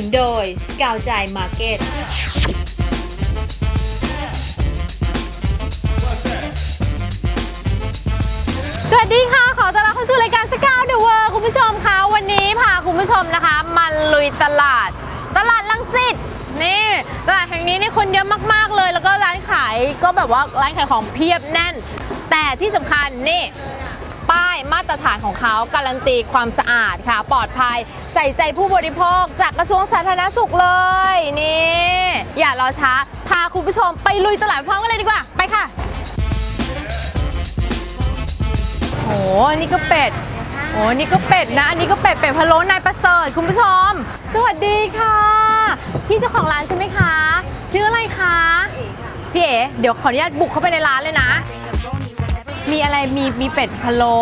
นุนโดยสกาวใจมาร์เก็ตสวัสดีค่ะ ขอต้อนรับเข้าสู่รายการสกาวเดอะเวิร์คุณผู้ชมคะวันนี้พาคุณผู้ชมนะคะมาลุยตลาด ตลาดลังสิตนี่ตลาดแห่งนี้นี่คนเยอะมากๆเลย แล้วก็ร้านขายก็แบบว่าร้านขายของเพียบแน่น แต่ที่สำคัญนี่ ป้ายมาตรฐานของเขาการันตีความสะอาดค่ะ ปลอดภัยใส่ใจผู้บริโภคจากกระทรวงสาธารณสุขเลยนี่อย่ารอช้า พาคุณผู้ชมไปลุยตลาดพร้อมกันเลยดีกว่า ไปค่ะโอ้อันนี่ก็เป็ดโอ้นี่ก็เป็ดนะ อันนี้ก็เป็ด เป็ดพะโล้นายประเสริฐคุณผู้ชม สวัสดีค่ะ พี่เจ้าของร้านใช่ไหมคะ ชื่ออะไรคะ พี่เอ๋ เดี๋ยวขออนุญาตบุกเข้าไปในร้านเลยนะ มีอะไรมีมีเป็ดพะโล้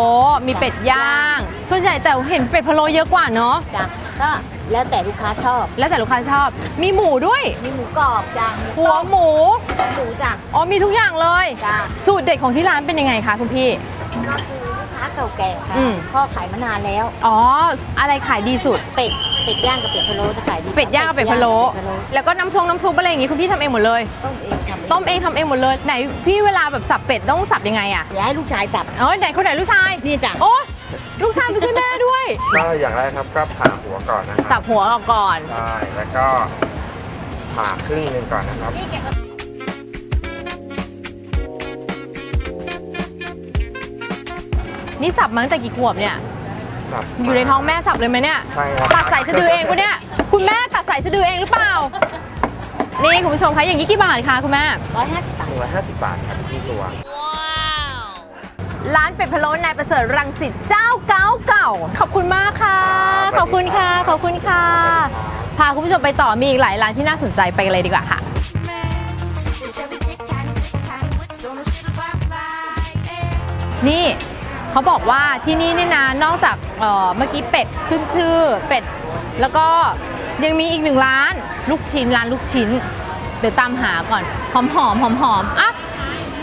มีเป็ดย่าง ส่วนใหญ่แต่เห็นเป็ดพะโล้เยอะกว่าเนาะจ้ะก็แล้วแต่ลูกค้าชอบ แล้วแต่ลูกค้าชอบ มีหมูด้วย มีหมูกรอบจ้ะหัวหมูหมูจ้ะอ๋อมีทุกอย่างเลยจ้ะสูตรเด็ดของที่ร้านเป็นยังไงคะคุณพี่ก็คือลูกค้าเก่าแก่ค่ะอืมพ่อขายมานานแล้ว อ๋อ อะไรขายดีสุดเป็ด เป็ดย่างกับเป็ดพะโล้จะขายดีเป็ดย่างกับเป็ดพะโล้เป็ดพะโล้แล้วก็น้ำชงน้ำซุปอะไรอย่างงี้คุณพี่ทำเองหมดเลย ต้มเองทำต้มเองทำเองหมดเลยไหนพี่เวลาแบบสับเป็ดต้องสับยังไงอะอย่าให้ลูกชายจับเออไหนคนไหนลูกชายนี่จ้ะโอ้ลูกชายไปช่วยแม่ด้วยก็อย่างแรกครับก็ผ่าหัวก่อนนะคสัรับบหัวออกก่อนใช่แล้วก็ผ่าครึ่งหนึงก่อนนะครับนี่สับมาตั้งแต่กี่ขวบเนี่ย สับ อยู่ในท้องแม่สับเลยไหมเนี่ยใช่ครับ ตัดสายสะดือเองปะเนี่ย คุณแม่ตัดสายสะดือเองหรือเปล่า นี่คุณผู้ชมคะอย่างนี้กี่บาทคะคุณแม่ ร้อยห้าสิบบาทหนึ่งร้อยห้าสิบบาทครับที่ตัว ร้านเป็ดพะโล้นายประเสริฐรังสิตเจ้าเก่าเก่า ขอบคุณมากค่ะขอบคุณค่ะ ขอบคุณค่ะ พาคุณผู้ชมไปต่อมีอีกหลายร้านที่น่าสนใจไปกันเลยดีกว่าค่ะนี่ เขาบอกว่าที่นี่เนี่ยนะนอกจากเอ่อเมื่อกี้เป็ดขึ้นชื่อเป็ด แล้วก็ยังมีอีกหนึ่งร้าน ลูกชิ้นร้านลูกชิ้น เดี๋ยวตามหาก่อน หอมหอมหอมหอมๆอะ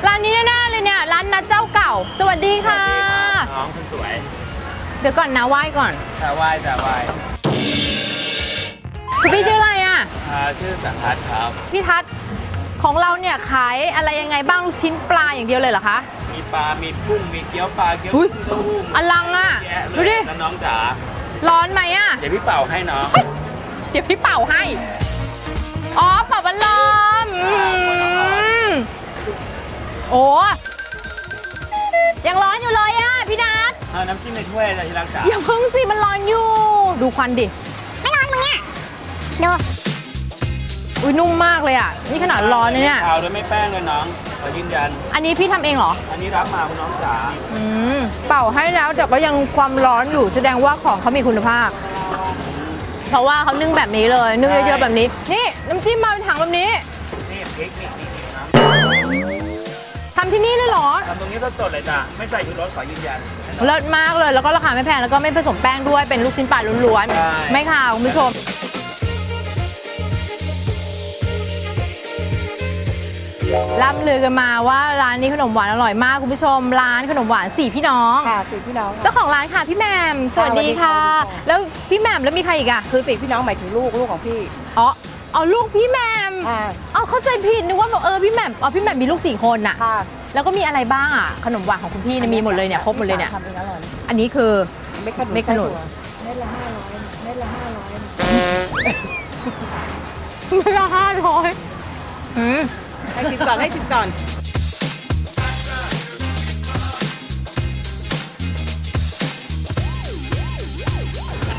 ร้านนี้แน่ๆเลยเนี่ยร้านนัดเจ้าเก่า สวัสดีค่ะ น้องคุณสวย เดี๋ยวก่อนนะไหว้ก่อนจะไหวจะไหวคุณพี่ชื่ออะไรอะอ่าชื่อสันทัศน์ครับ พี่ทัศน์ของเราเนี่ยขายอะไรยังไงบ้างลูกชิ้นปลาอย่างเดียวเลยเหรอคะ มีปลา มีกุ้ง มีเกี๊ยวปลา เกี๊ยวอุ๊ยกุ้งเต้าหู้อลังอะ แยะเลดูยดิแล้วน้องจ๋า ร้อนไหมอะ เดี๋ยวพี่เป่าให้น้อง เดี๋ยวพี่เป่าให้ อ๋อเป่าบัลลมอืมโอ้ยังร้อนอยู่เลยอะ พี่นัทเอาน้ำจิ้มในถ้วยเลยที่รักจ๋าอย่าเพิ่งสิ มันร้อนอยู่ ดูควันดิ ไม่ร้อนมึงเนี่ยดูอุ้ยนุ่มมากเลยอะ นี่ขนาดร้อนนะเนี่ยไม่ขาวด้วยไม่แป้งเลยน้อง ขอยืนยัน อันนี้พี่ทำเองเหรอ อันนี้รับมาคุณน้องจ๋าอืม เป่าให้แล้วแต่ก็ยังความร้อนอยู่แสดงว่าของเขามีคุณภาพ เพราะว่าเขานึ่งแบบนี้เลย นึ่งเยอะๆแบบนี้ นี่น้ำจิ้มมาเป็นถังแบบนี้นี่พริกนี่นี่นี่น้ทำที่นี่เลยเหรอำทำตรงนี้สดๆเลยจ้ะไม่ใส่ชูรสขอยืนยัน เลิศมากเลย แล้วก็ราคาไม่แพง แล้วก็ไม่ผสมแป้งด้วย เป็นลูกชิ้นปลาล้วนใช่ ๆ ไม่ค่ะคุณผู้ชม ล่ำลือกันมาว่าร้านนี้ขนมหวานอร่อยมากคุณผู้ชม ร้านขนมหวานสี่พี่น้อง ค่ะสี่พี่น้องเจ้าของร้านค่ะพี่แหมมสวัสดีค่ะ สวัสดีค่ะ แล้วพี่แหมมแล้วมีใครอีกอะคือสี่พี่น้องหมายถึงลูกลูกของพี่อ๋อเอาลูกพี่แหมมอ่าเอาเข้าใจผิดนึกว่าแบบเออพี่แหมมอ๋อพี่แหมมมีลูกสี่คนน่ะ ค่ะแล้วก็มีอะไรบ้างอะขนมหวานของคุณพี่เนี่ยมีหมดเลยเนี่ยครบหมดเลยเนี่ยทำเองอร่อยอันนี้คือ เม็ดขนุนเม็ดขนุน เม็ดละห้าร้อยเม็ดละห้าร้อยไม่ละห้าร้อยอืมให้ชิ มก่อนให้ชิมก่อน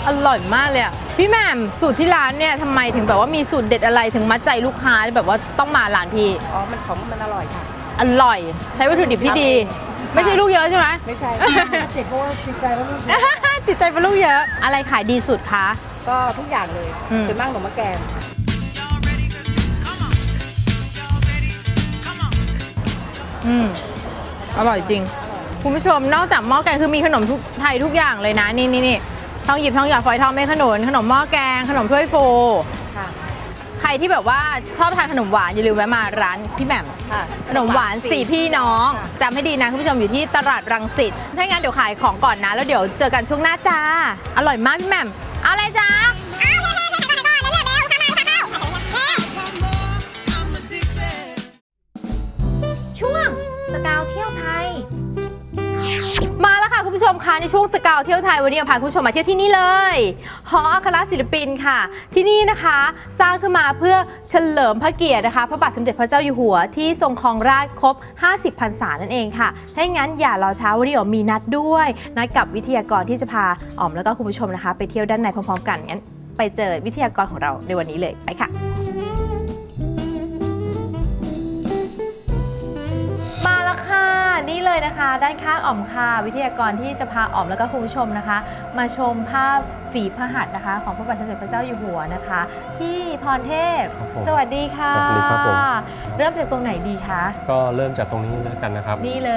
อร่อยมากเลยอะพี่แหม่มสูตรที่ร้านเนี่ยทำไมถึงแบบว่ามีสูตรเด็ดอะไรถึงมัดใจลูกค้าแบบว่าต้องมาร้านพี่อ๋อ มันของมันอร่อยค่ะ อร่อย ใช้วัตถุดิบที่ดีทำเองไม่ใช่ลูกเยอะใช่ไหมไม่ใช่เจ็บเพราะว่าจิตใจว่าลูกติดใจเป็นลูกเยอะ อะไรขายดีสุดคะก็ทุกอย่างเลยอืมส่วนมากหนมมะแกง อืมอร่อยจริง คุณผู้ชมนอกจากหม้อแกงคือมีขนมทุกไทยทุกอย่างเลยนะ นี่นี่นี่ทองหยิบทองหยอดฝอยทองเม็ดขนุนขนมหม้อแกง ขนมถ้วยโฟค่ะ ใครที่แบบว่าชอบทานขนมหวานอย่าลืมแวะมาร้านพี่แหม่ม ค่ะ ขนมหวานสี่พี่น้องค่ะ จำให้ดีนะคุณผู้ชมอยู่ที่ตลาดรังสิตถ้างั้นเดี๋ยวขายของก่อนนะ แล้วเดี๋ยวเจอกันช่วงหน้าจ้า อร่อยมากพี่แหม่มเอาอะไรจ้า ผู้ชมคะในช่วงสกาวเที่ยวไทยวันนี้พาคุณผู้ชมมาเที่ยวที่นี่เลยหออัครศิลปินค่ะ ที่นี่นะคะสร้างขึ้นมาเพื่อเฉลิมพระเกียรตินะคะ พระบาทสมเด็จพระเจ้าอยู่หัวที่ทรงครองราชครบ 50พรรษานั่นเองค่ะถ้าอย่างนั้นอย่ารอช้าวันนี้ออมมีนัดด้วยนัดกับวิทยากรที่จะพาอ๋อมแล้วก็คุณผู้ชมนะคะ ไปเที่ยวด้านในพร้อมๆ กันงั้นไปเจอวิทยากรของเราในวันนี้เลยไปค่ะมาแล้วค่ะ นี่เลยนะคะด้านข้างอ๋อมค่ะ วิทยากรที่จะพาอ๋อมแล้วก็คุณผู้ชมนะคะ มาชมภาพฝีพระหัตถ์นะคะ ของพระบาทสมเด็จพระเจ้าอยู่หัวนะคะพี่พรเทพ ครับผมสวัสดีค่ะ สวัสดีครับผม เริ่มจากตรงไหนดีคะก็เริ่มจากตรงนี้แล้วกันนะครับนี่เล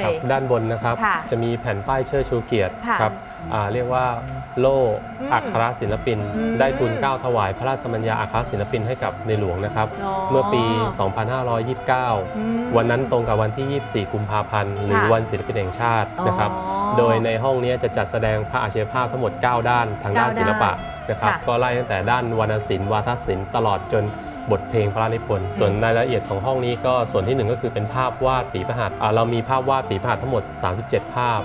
ย ครับด้านบนนะครับ ค่ะจะมีแผ่นป้ายเชิดชูเกียรติค่ะครับอ่าเรียกว่าโล่อืมอัครศิลปิน อืม ได้ทุนเกล้าถวายพระราชมัญญาอัครศิลปินให้กับในหลวงนะครับอ๋อเมื่อปีอืม2529วันนั้นตรงกับวันที่ 24กุมภาพันธ์หรือค่ะวันศิลปินแห่งชาตินะครับอ๋อโดยในห้องนี้จะจัดแสดงพระอาชีพภาพทั้งหมด 9 ด้านทางด้านเก้าศิลปะด้านนะครับค่ะก็ไล่ตั้งแต่ด้านวรรณศิลป์วาทศิลป์ตลอดจนบทเพลงพระราชนิพนธ์ส่วนรายละเอียดของห้องนี้ก็ส่วนที่หนึ่งก็คือเป็นภาพวาดฝีพระหัตถ์อ่าเรามีภาพวาดฝีพระหัตถ์ทั้งหมด 37 ภาพ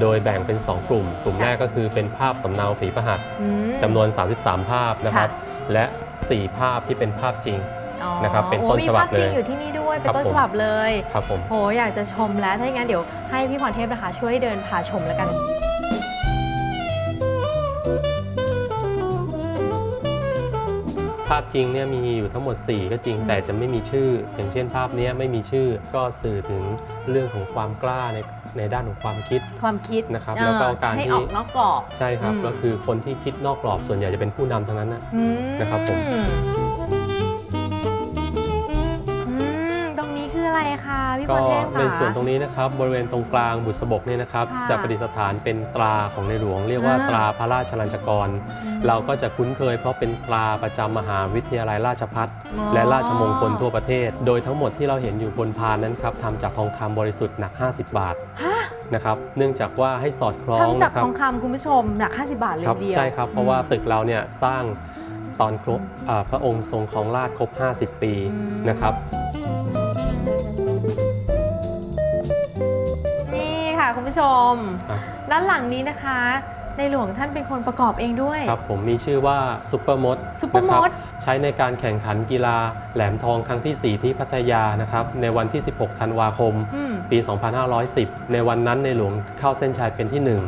โดยแบ่งเป็น 2 กลุ่ม กลุ่มแรกก็คือเป็นภาพสำเนาฝีพระหัตถ์อืมจำนวน 33 ภาพนะครับ และ 4 ภาพที่เป็นภาพจริง อ๋อนะครับเป็นต้นโอ้ฉบับมีภาพจริงเลย อยู่ที่นี่ด้วย เป็นครับต้นผม ฉบับเลย ครับผม โห อยากจะชมแล้ว ถ้าอย่างนั้นเดี๋ยวให้พี่พรเทพนะคะ ช่วยเดินพาชมแล้วกัน ภาพจริงเนี่ยมีอยู่ทั้งหมด 4 ก็จริงแต่จะไม่มีชื่อ อย่างเช่นภาพเนี้ยไม่มีชื่อก็สื่อถึงเรื่องของความกล้าในในด้านของความคิด ความคิดนะครับเออแล้วก็การให้ที่ ออกนอกกรอบ ใช่ครับอืม ก็คือคนที่คิดนอกกรอบส่วนใหญ่จะเป็นผู้นำทั้งนั้นนะ อืมนะครับผม พี่พก็รเทพคะในส่วนตรงนี้นะครับบริเวณตรงกลางบุษบกเนี่ยนะครับค่ะจะประดิษฐานเป็นตราของในหลวง เรียกว่าอ่า ตราพระราชลัญจกรเราก็จะคุ้นเคยเพราะเป็นตราประจำมหาวิทยาลัยราชภัฏอ๋อ และราชมงคลทั่วประเทศ โดยทั้งหมดที่เราเห็นอยู่บนพานนั้นครับทำจากทองคำบริสุทธิ์หนัก 50 บาทฮะนะครับเนื่องจากว่าให้สอดคล้องทำจากนะครัทบองคำคุณผู้ชมหนัก 50 บาทเลยครับทีเดียว ใช่ครับเพราะว่าตึกเราเนี่ยสร้างตอนครบอ่าพระองค์ทรงครองราชย์ครบ 50 ปีอืม นะครับ ผู้ชม ครับ ด้านหลังนี้นะคะ ในหลวงท่านเป็นคนประกอบเองด้วย ครับผมมีชื่อว่าซุปเปอร์มดซุปเปอร์มดใช้ในการแข่งขันกีฬาแหลมทองครั้งที่ 4 ที่พัทยานะครับในวันที่ 16 ธันวาคม อืมปี 2510 ในวันนั้นในหลวงเข้าเส้นชัยเป็นที่อืม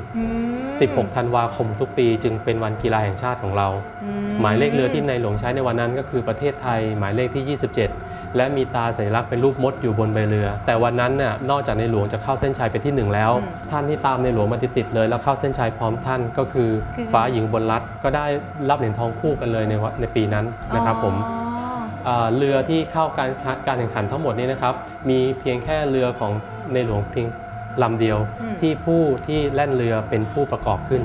1 16 ธันวาคมทุกปี จึงเป็นวันกีฬาแห่งชาติของเรา อืหมายเลขเรือที่ในหลวงใช้ในวันนั้นก็คือประเทศไทย หมายเลขที่ 27 และมีตาสัญลักษณ์เป็นรูปมดอยู่บนใบเรือ แต่วันนั้นน่ะนอกจากในหลวงจะเข้าเส้นชัยเป็นที่หนึ่งแล้ว ท่านที่ตามในหลวงมาติดๆเลย แล้วเข้าเส้นชัยพร้อมท่านก็คือฟ้าหญิงบนรัฐก็ได้รับเหรียญทองคู่กันเลยในวันในปีนั้นนะครับผมอ๋อเอ่อเรือที่เข้าการการแข่งขันทั้งหมดนี้นะครับ มีเพียงแค่เรือของในหลวงเพียงลำเดียวอืมที่ผู้ที่แล่นเรือเป็นผู้ประกอบขึ้น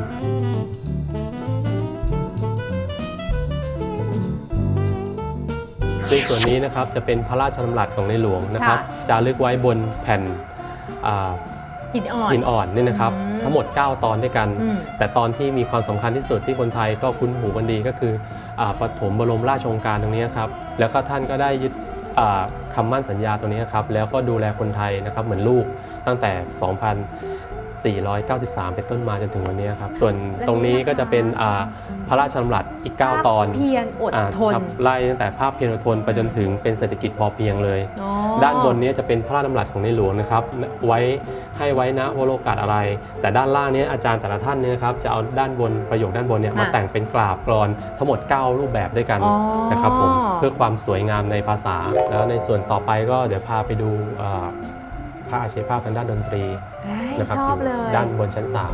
ในส่วนนี้นะครับจะเป็นพระราชดำรัสของในหลวงนะครับค่ะจารึกไว้บนแผ่นอ่าหินอ่อนหินอ่อนนี่นะครับอืมทั้งหมด 9 ตอนด้วยกันอืมแต่ตอนที่มีความสำคัญที่สุดที่คนไทยก็คุ้นหูกันดีก็คืออาปฐมบรมราชโองการตรงนี้ครับแล้วก็ท่านก็ได้ยึดอ่าคำมั่นสัญญาตรงนี้ครับแล้วก็ดูแลคนไทยนะครับเหมือนลูกตั้งแต่ 2,493 เป็นต้นมาจนถึงวันนี้ครับ ส่วนตรงนี้ก็จะเป็นอ่าพระราชดำรัสอีก 9 ตอนเพียรอดอ่าทนครับไล่ตั้งแต่ภาพเพียรอดทนไปจนถึงเป็นเศรษฐกิจพอเพียงเลยอ๋อด้านบนเนี้จะเป็นพระราชดำรัสของในหลวงนะครับ ไว้ให้ไว้นะวโรกาสอะไร แต่ด้านล่างเนี้อาจารย์แต่ละท่านเนี่ยนะครับจะเอาด้านบนประโยคด้านบนเนี่ยค่ะมาแต่งเป็นกราบกรอนทั้งหมด 9 รูปแบบด้วยกันอ๋อนะครับผมเพื่อความสวยงามในภาษา แล้วในส่วนต่อไปก็เดี๋ยวพาไปดูเอ่อพระอาชีพภาพทางด้านดนตรีเอ้ย นะครัชอบเลย ด้านบนชั้นสาม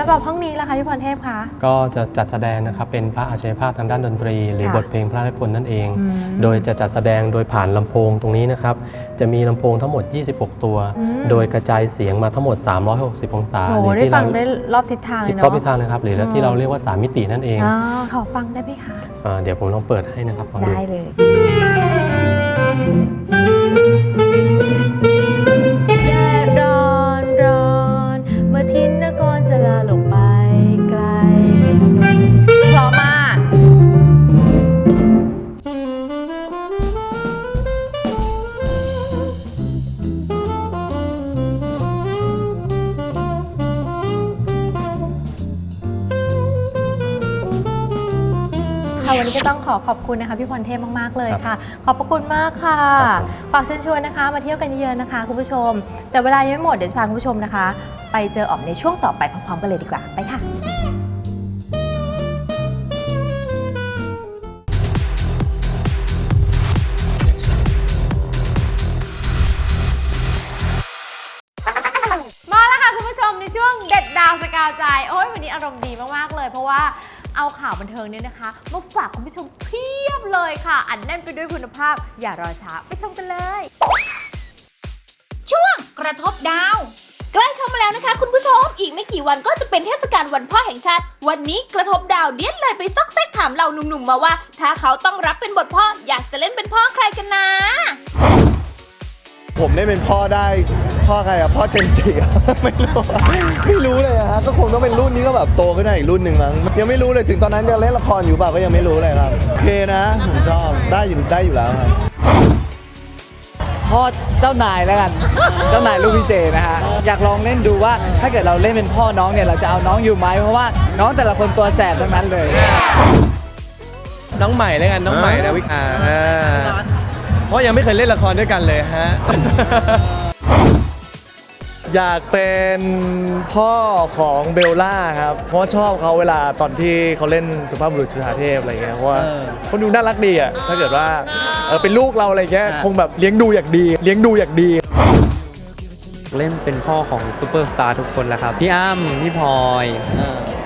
สำหรับห้องนี้ล่ะคะพี่พรเทพคะก็จะจัดแสดงนะครับเป็นพระอาชีพภาพทางด้านดนตรี หรือค่ะบทเพลงพระราชนิพนธ์นั่นเอง อืมโดยจะจัดแสดงโดยผ่านลำโพงตรงนี้นะครับ จะมีลำโพงทั้งหมด 26 ตัว อืม โดยกระจายเสียงมาทั้งหมด 360 องศาโอ้หรือได้ที่ฟัเรางได้รอบทิศทางเลยที่เนาะชอบทิศทางนะครับหรือที่เราเรียกว่า3มิตินั่นเองอ๋อขอฟังได้ไหมคะ อ่าเดี๋ยวผมลองเปิดให้นะครับลองดูได้เลย ขอขอบคุณนะคะพี่พรเทพมากๆเลยครับค่ะ ขอบพระคุณมากค่ะครับผมฝากเชิญชวนนะคะ มาเที่ยวกันเยอะๆนะคะคุณผู้ชม แต่เวลายังไม่หมดเดี๋ยวจะพาคุณผู้ชมนะคะ ไปเจอออกในช่วงต่อไปพร้อมๆกันเลยดีกว่าไปค่ะมาแล้วค่ะคุณผู้ชมในช่วงเด็ดดาวสกาวใจ โอ้ยวันนี้อารมณ์ดีมาก ๆ เลย เพราะว่า เอาข่าวบันเทิงเนี่ยนะคะ มาฝากคุณผู้ชมเพียบเลยค่ะ อันแน่นไปด้วยคุณภาพ อย่ารอช้าไปชมกันเลย ช่วงกระทบดาว ใกล้เข้ามาแล้วนะคะ คุณผู้ชมอีกไม่กี่วันก็จะเป็นเทศกาลวันพ่อแห่งชาติ วันนี้กระทบดาวเดียนเลยไปซอกแซกถามเราหนุ่มๆมาว่า ถ้าเขาต้องรับเป็นบทพ่ออยากจะเล่นเป็นพ่อใครกันนะ ผมได้เป็นพ่อได้ พ่อใครอะพ่อเจนจิอะไม่รู้อะไม่รู้เลยอะครับก็คงต้องเป็นรุ่นนี้ก็แบบโตขึ้นมาอีกรุ่นหนึ่งมั้งยังไม่รู้เลยถึงตอนนั้นจะเล่นละครอยู่เปล่าก็ยังไม่รู้เลยครับโอเคนะผมชอบได้อยู่ได้อยู่แล้วครับ พ่อเจ้านายแล้วกัน เจ้านายลูกพี่เจนะฮะ อยากลองเล่นดูว่าถ้าเกิดเราเล่นเป็นพ่อน้องเนี่ย เราจะเอาน้องอยู่ไหมเพราะว่าน้องแต่ละคนตัวแสบทั้งนั้นเลย น้องใหม่แล้วกันน้องใหม่นะวิกาอ่าเพราะยังไม่เคยเล่นละครด้วยกันเลยฮะ อยากเป็นพ่อของเบลล่าครับ เพราะว่าชอบเขาเวลาตอนที่เขาเล่นสุภาพบุรุษจุฑาเทพอะไรเงี้ยเพราะว่าเขาดูน่ารักดีอะถ้าเกิดว่าเออเป็นลูกเราอะไรเงี้ยคงแบบเลี้ยงดูอย่างดี เลี้ยงดูอย่างดี เล่นเป็นพ่อของซูเปอร์สตาร์ทุกคนแล้วครับ พี่อ้ำพี่พลอย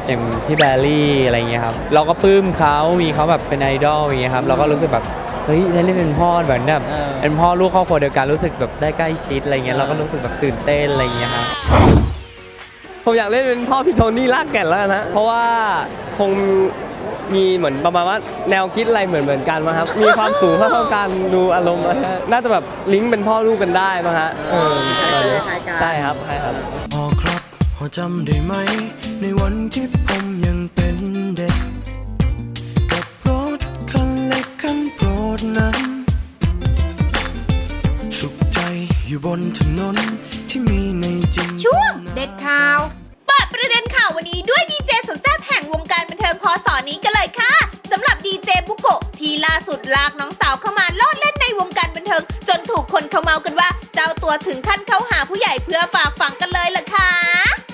อย่างพี่แบร์รี่อะไรเงี้ยครับ เราก็ปลื้มเขามีเขาแบบเป็นไอดอลอย่างเงี้ยครับ เราก็รู้สึกแบบ เฮ้ยได้เล่นเป็นพ่อแบบแบบเป็นพ่อลูกครอบครัวเดียวกันรู้สึกแบบได้ใกล้ชิดอะไรเงี้ยเราก็รู้สึกแบบตื่นเต้นอะไรเงี้ยครับ ผมอยากเล่นเป็นพ่อพี่โทนี่ลากแก่นแล้วนะเพราะว่าคงมีเหมือนประมาณว่าแนวคิดอะไรเหมือนเหมือนกันมาครับ มีความสูงเท่าเท่ากันดูอารมณ์นะฮะน่าจะแบบลิงก์เป็นพ่อลูกกันได้มั้งฮะเออใช่ครับใช่ครับพ่อครับพ่อจำได้ไหม ในวันที่ผมยังเป็น อยู่บนถนนที่มีในจินตนาช่วงเด็ดข่าวเปิดประเด็นข่าววันนี้ด้วยดีเจสุดแซ่บแห่งวงการบันเทิงพอสอนี้กันเลยค่ะสำหรับดีเจบุโกะที่ล่าสุดลากน้องสาวเข้ามาโลดเล่นในวงการบันเทิง จนถูกคนเขาเมากันว่า เจ้าตัวถึงขั้นเข้าหาผู้ใหญ่เพื่อฝากฝังกันเลยล่ะค่ะ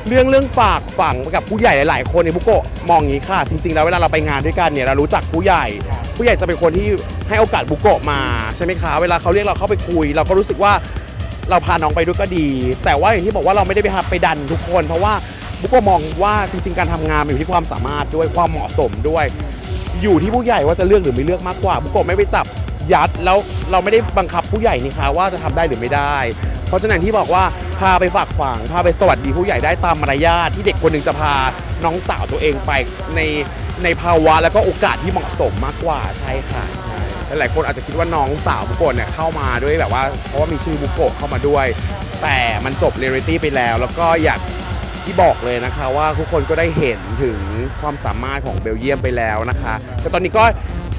เรื่องเรื่องฝากฝังกับผู้ใหญ่หลาย ๆ คนในยบุโกะมองอย่างนี้ค่ะ จริง ๆ แล้วเวลาเราไปงานด้วยกันเนี่ยเรารู้จักผู้ใหญ่ ผู้ใหญ่จะเป็นคนที่ให้โอกาสบุโกะมาใช่ไหมคะเวลาเขาเรียกเราเข้าไปคุย เราก็รู้สึกว่า เราพาน้องไปด้วยก็ดี แต่ว่าอย่างที่บอกว่าเราไม่ได้ไปหาไปดันทุกคน เพราะว่าบุโกะมองว่าจริงๆการทำงานอยู่ที่ความสามารถด้วยความเหมาะสมด้วย อยู่ที่ผู้ใหญ่ว่าจะเลือกหรือไม่เลือกมากกว่าบุโกะไม่ไปจับยัดแล้วเราไม่ได้บังคับผู้ใหญ่นี่คะว่าจะทำได้หรือไม่ได้ เพราะฉะนั้นที่บอกว่าพาไปฝากฝังพาไปสวัสดีผู้ใหญ่ได้ตามมารยาทที่เด็กคนหนึ่งจะพาน้องสาวตัวเองไปในในภาวะแล้วก็โอกาสที่เหมาะสมมากกว่าใช่ค่ะ หลายๆคนอาจจะคิดว่าน้องสาวบุโกะเนี่ยเข้ามาด้วยแบบว่า เพราะว่ามีชื่อบุโกะเข้ามาด้วย แต่มันจบเรียลิตี้ไปแล้ว แล้วก็อยากที่บอกเลยนะคะว่าทุกคนก็ได้เห็นถึงความสามารถของเบลเยียมไปแล้วนะคะแต่ตอนนี้ก็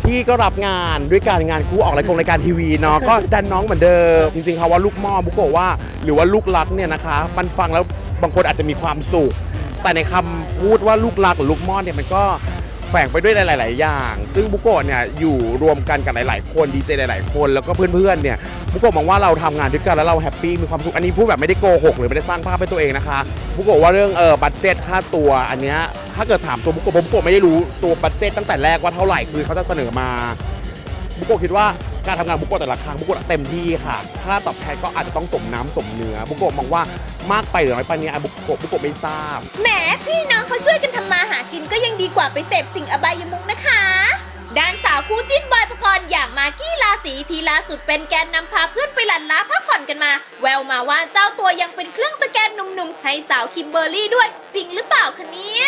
พี่ก็รับงานด้วยการงานคู่ออกรายกงรายการทีวีเนาะก็ดันน้องเหมือนเดิมจริงๆคำว่าลูกหม่อบุโกะว่า หรือว่าลูกรักเนี่ยนะคะมันฟังแล้วบางคนอาจจะมีความสุขแต่ในคำพูดว่าลูกรักหรือลูกหม่อเนี่ยมันก็ แฝงไปด้วยหลาย ๆ อย่าง ซึ่งบุโกะเนี่ยอยู่รวมกันกับหลาย ๆ คนดีเจหลาย ๆ คนแล้วก็เพื่อน ๆ เนี่ยบุโกะมองว่าเราทำงานด้วยกันแล้วเราแฮปปี้มีความสุขอันนี้พูดแบบไม่ได้โกหกหรือไม่ได้สร้างภาพให้ตัวเองนะคะบุโกะว่าเรื่องเออบัตเจ็ตค่าตัวอันเนี้ยถ้าเกิดถามตัวบุโกะบุโกะไม่ได้รู้ตัวบัตเจ็ตตั้งแต่แรกว่าเท่าไหร่คือเขาจะเสนอมาบุโกะคิดว่า การทำงานบุกโกะแต่ละครั้งบุกโกะเต็มที่ค่ะค่าตอบแทนก็อาจจะต้องสมน้ำสมเนื้อบุกโกะมองว่ามากไปหรือน้อยไปเนี่ยบุกโกะบุกโกะไม่ทราบ แหมพี่น้องเขาช่วยกันทำมาหากินก็ยังดีกว่าไปเสพสิ่งอบายมุกนะคะ ด้านสาวคู่จิ้นบอยปกรณ์อย่างมากกี้ราศีทีล่าสุดเป็นแกนนำพาเพื่อนไปหลั่นล้าพักผ่อนกันมา แววมาว่าเจ้าตัวยังเป็นเครื่องสแกนหนุ่มๆ ให้สาวคิมเบอร์รี่ด้วย จริงหรือเปล่าคะเนี่ย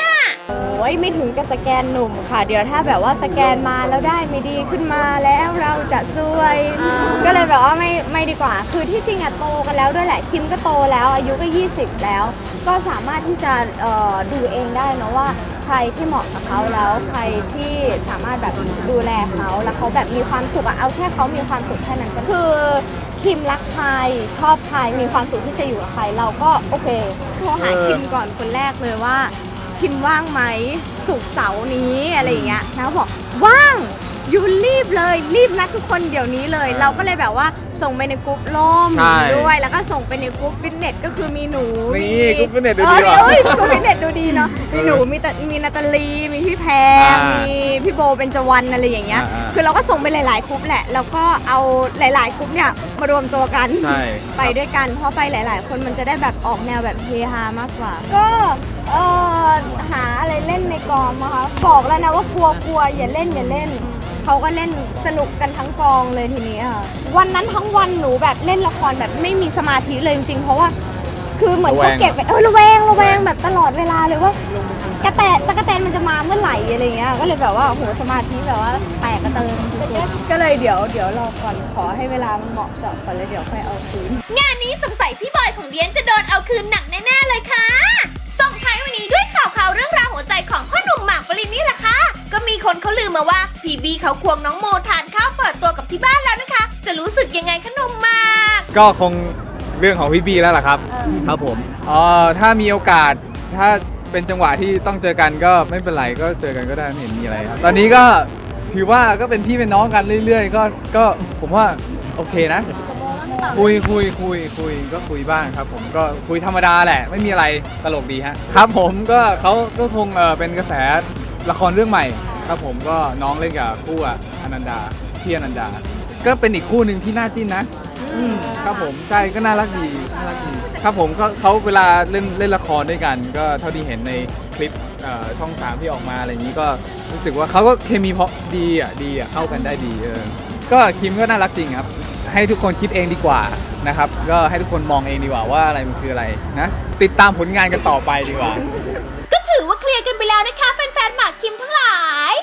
ยไม่ถึงกับสแกนหนุ่มค่ะ เดี๋ยวถ้าแบบว่าสแกนมาแล้วได้ไม่ดีขึ้นมาแล้วเราจะซวย ก็เลยแบบว่าไม่ไม่ดีกว่า คือที่จริงอะโตกันแล้วด้วยแหละคิมก็โตแล้ว อายุก็ 20 แล้ว ก็สามารถที่จะเอ่อดูเองได้นะว่าใครที่เหมาะกับเขาแล้วใครที่สามารถแบบดูแลเขาแล้วเขาแบบมีความสุขอะเอาแค่เขามีความสุขแค่นั้นก็คือคิมรักใครชอบใครมีความสุขที่จะอยู่กับใครเราก็โอเคโทรหาคิมก่อนคนแรกเลยว่า พิมว่างไหมสุกร์เสาร์นี้อะไรอย่างเงี้ยแล้วบอกว่าง ยูรีบเลยรีบนัดทุกคนเดี๋ยวนี้เลย เราก็เลยแบบว่าส่งไปในกลุ่มล่มใช่ด้วย แล้วก็ส่งไปในกลุ่มฟิตเนสก็คือมีหนูนี่มีกรุ๊ปฟิตเนสดูเอดีอว่ะเอ้ยกลุ่มฟิตเนสดูดีเนาะมีหนูมีแต่มีนาตาลี มีพี่แพรอ่ามีมีพี่โบเป็นจวันอะไรอย่างเงี้ย อ่าๆคือเราก็ส่งไปหลาย ๆกลุ่มแหละ แล้วก็เอาหลายๆกลุ่มเนี่ยมารวมตัวกันใช่ ไปด้วยกันเพราะไปหลาย ๆ คนมันจะได้แบบออกแนวแบบเฮฮามากกว่า ก็เออหาอะไรเล่นในกองนะคะบอกแล้วนะว่ากลัวกลัวอย่าเล่นอย่าเล่น เขาก็เล่นสนุกกันทั้งกองเลยทีนี้ค่ะวันนั้นทั้งวันหนูแบบเล่นละครแบบไม่มีสมาธิเลยจริงๆเพราะว่า คือเหมือนเขาเก็บไปเออระแวงระแวงแบบตลอดเวลาเลยว่ากระแตตะกระแตนมันจะมาเมื่อไหร่อะไรเงี้ย ก็เลยแบบว่าโหสมาธิแบบว่าแตกกระเติงก็เลยเดี๋ยวเดี๋ยวรอก่อนขอให้เวลามันเหมาะเจาะก่อนแล้วเดี๋ยวค่อยเอาคืน งานนี้สงสัยพี่บอยของเดียนจะโดนเอาคืนหนักแน่ๆเลยค่ะส่งท้ายวันนี้ด้วยข่าวข่าวๆเรื่องราว หัวใจของพ่อหนุ่มหมากปรินนี่แหละค่ะ ก็มีคนเขาลืมมาว่าพีบีเขาควงน้องโมทานข้าวเปิดตัวกับที่บ้านแล้วนะคะ จะรู้สึกยังไงขนมหมาก ก็คงเรื่องของพี่บีแล้วล่ะครับ ครับผมเอ่อถ้ามีโอกาสถ้าเป็นจังหวะที่ต้องเจอกันก็ไม่เป็นไรก็เจอกันก็ได้ไม่เห็นมีอะไรครับ ตอนนี้ก็ถือว่าก็เป็นพี่เป็นน้องกันเรื่อย ๆ ก็ก็ผมว่าโอเคนะ คุยคุยคุยคุยก็คุยบ้างครับ ผมก็คุยธรรมดาแหละ ไม่มีอะไรตลกดีฮะครับผมก็เขาก็คงเออเป็นกระแสละครเรื่องใหม่ ครับผมก็น้องเล่นกับคู่อะอนันดาพี่อนันดา ก็เป็นอีกคู่หนึ่งที่น่าจิ้นนะอืมครับผมใช่ก็น่ารักดีน่ารักดีครับผมเขาเขาเวลาเล่นเล่นละครด้วยกัน ก็เท่าที่เห็นในคลิปเอ่อช่องสามที่ออกมาอะไรอย่างนี้ก็รู้สึกว่าเขาก็เคมีเพราะดีอะดีอะเข้ากันได้ดีเออก็คิมก็น่ารักจริงครับ ให้ทุกคนคิดเองดีกว่านะครับ ก็ให้ทุกคนมองเองดีกว่าว่าอะไรมันคืออะไรนะ ติดตามผลงานกันต่อไปดีกว่า ก็ถือว่าเคลียร์กันไปแล้วนะคะแฟนๆหมากคิมทั้งหลาย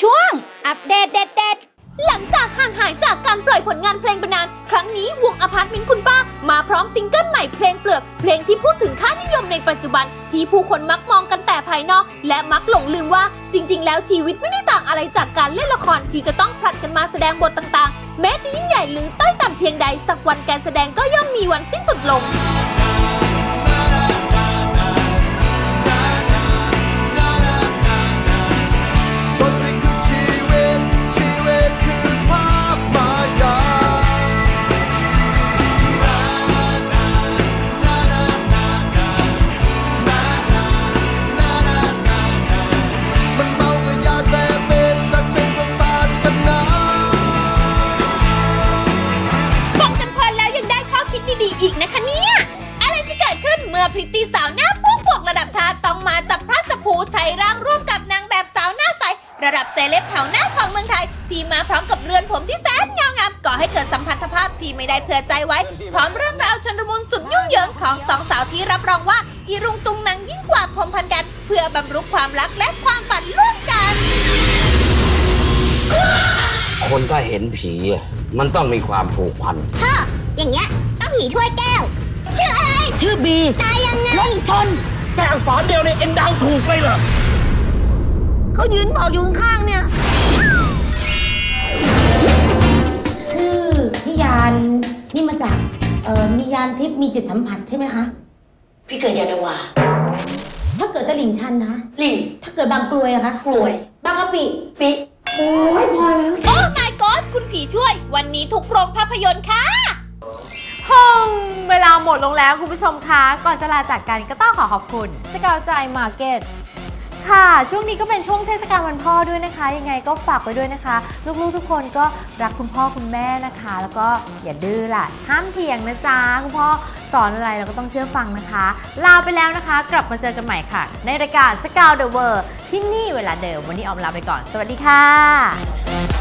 ช่วงอัปเดตเด็ดๆ หลังจากห่างหายจากการปล่อยผลงานเพลงไปนาน ครั้งนี้วงอพาร์ตเมนต์คุณป้า มาพร้อมซิงเกิลใหม่เพลงเปลือก เพลงที่พูดถึงค่านิยมในปัจจุบัน ที่ผู้คนมักมองกันแต่ภายนอก และมักหลงลืมว่า จริง ๆ แล้วชีวิตไม่ได้ต่างอะไรจากการเล่นละครที่จะต้องผลัดกันมาแสดงบทต่างๆ แม้จะยิ่งใหญ่หรือต้อยต่ำเพียงใดสักวันการแสดงก็ย่อมมีวันสิ้นสุดลง รับรองว่าอีรุงตุงนางยิ่งกว่าพรหมพันกัน เพื่อบำรุงความรักและความฝันร่วมกัน คนถ้าเห็นผีอะมันต้องมีความผูกพัน พ่ออย่างเงี้ยต้องผีถ้วยแก้ว ชื่ออะไร ชื่อบีตายยังไงลงชน แต่อักษรเดียวเนี่ยเอ็นเดาวถูกเลยเหรอ เขายืนบอกอยู่ข้างๆเนี่ย ชื่อนิยานนี่มาจากเอ่อนิยานทิพย์มีจิตสัมผัสใช่ไหมคะ พี่เกิดยานาวา ถ้าเกิดตะหลิ่งชันนะคะลิงถ้าเกิดบางกลวยอะคะกลวย บางกะปิปิ โอ้ยพอแล้ว โอ้ my god คุณผีช่วย วันนี้ทุกโรงภาพยนตร์ค่ะ ห้องเวลาหมดลงแล้วคุณผู้ชมคะ ก่อนจะลาจากกันก็ต้องขอขอบคุณ สกาวใจมาร์เก็ต ค่ะ ช่วงนี้ก็เป็นช่วงเทศกาลวันพ่อด้วยนะคะ ยังไงก็ฝากไว้ด้วยนะคะ ลูกๆทุกคนก็รักคุณพ่อคุณแม่นะคะ แล้วก็อย่าดื้อล่ะ ห้ามเถียงนะจ๊ะคุณพ่อสอนอะไรเราก็ต้องเชื่อฟังนะคะ ลาไปแล้วนะคะ กลับมาเจอกันใหม่ค่ะ ในรายการสกาวเดอะเวิร์ที่นี่เวลาเดิมวันนี้ออมลาไปก่อน สวัสดีค่ะ